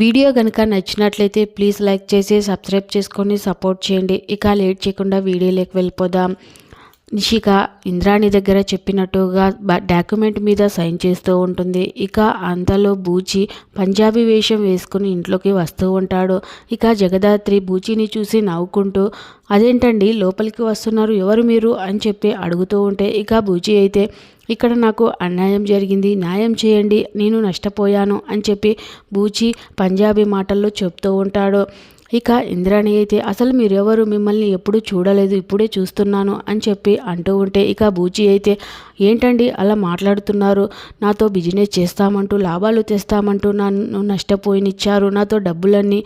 Video కనుక నచ్చినట్లయితే please like చేసి సబ్స్క్రైబ్ చేసుకొని సపోర్ట్ చేయండి. ఇక లేట్ చేయకుండా వీడియోలోకి వెళ్ళిపోదాం. నిషిక ఇంద్రాణి దగ్గర చెప్పినట్టుగా డాక్యుమెంట్ మీద సైన్ చేస్తూ ఉంటుంది. ఇక అంతలో బూచి పంజాబీ వేషం వేసుకుని ఇంట్లోకి వస్తూ ఉంటాడు. ఇక జగదాత్రి బూచిని చూసి నవ్వుకుంటూ అదేంటండి లోపలికి వస్తున్నారు? ఎవరు మీరు? అని చెప్పి అడుగుతూ ఉంటే ఇక బూచి అయితే ఇక్కడ నాకు అన్యాయం జరిగింది. న్యాయం చేయండి. నేను నష్టపోయాను. అని చెప్పి బూచి పంజాబీ మాటల్లో చెప్తూ ఉంటాడు. ఇక ఇంద్రాణి అయితే అసలు మీరెవరు? మిమ్మల్ని ఎప్పుడు చూడలేదు ఇప్పుడే చూస్తున్నాను అని చెప్పి అంటూ ఉంటే ఇక బూచి అయితే ఏంటండి అలా మాట్లాడుతున్నారు? నాతో బిజినెస్ చేస్తామంటూ లాభాలు తెస్తామంటూ నన్ను నష్టపోయినిచ్చారు నాతో డబ్బులన్నీ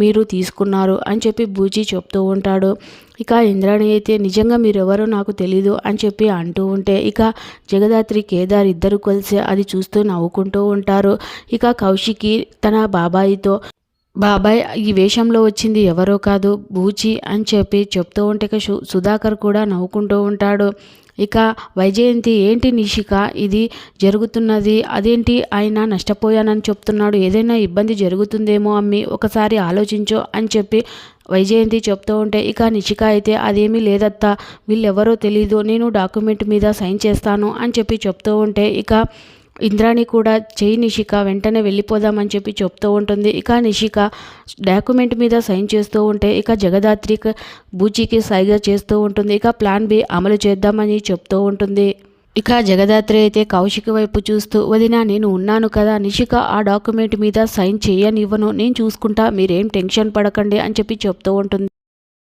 మీరు తీసుకున్నారు అని చెప్పి బూచి చెప్తూ ఉంటాడు. ఇక ఇంద్రాణి అయితే నిజంగా మీరెవరో నాకు తెలీదు అని చెప్పి అంటూ ఉంటే ఇక జగదాత్రి కేదార్ ఇద్దరు కలిసి అది చూస్తూ నవ్వుకుంటూ ఉంటారు. ఇక కౌశికి తన బాబాయితో బాబాయ్ ఈ వేషంలో వచ్చింది ఎవరో కాదు బూచి అని చెప్పి చెప్తూ ఉంటే సుధాకర్ కూడా నవ్వుకుంటూ ఉంటాడు. ఇక వైజయంతి ఏంటి నిషిక? ఇది జరుగుతున్నది. అదేంటి? ఆయన నష్టపోయానని చెప్తున్నాడు. ఏదైనా ఇబ్బంది జరుగుతుందేమో అమ్మి ఒకసారి ఆలోచించు అని చెప్పి వైజయంతి చెప్తూ ఉంటే ఇక నిషిక అయితే అదేమీ లేదత్తా. వీళ్ళెవరో తెలీదు. నేను డాక్యుమెంట్ మీద సైన్ చేస్తాను అని చెప్పి చెప్తూ ఉంటే ఇక ఇంద్రాణి కూడా చేయి నిషిక వెంటనే వెళ్ళిపోదామని చెప్పి చెప్తూ ఉంటుంది. ఇక నిషిక డాక్యుమెంట్ మీద సైన్ చేస్తూ ఉంటే ఇక జగదాత్రి బూచికి సైగ చేస్తూ ఉంటుంది. ఇక ప్లాన్ బి అమలు చేద్దామని చెప్తూ ఉంటుంది. ఇక జగదాత్రి అయితే కౌశిక వైపు చూస్తూ వదిన నేను ఉన్నాను కదా. నిషిక ఆ డాక్యుమెంట్ మీద సైన్ చేయనివ్వను. నేను చూసుకుంటా. మీరేం టెన్షన్ పడకండి అని చెప్పి చెప్తూ ఉంటుంది.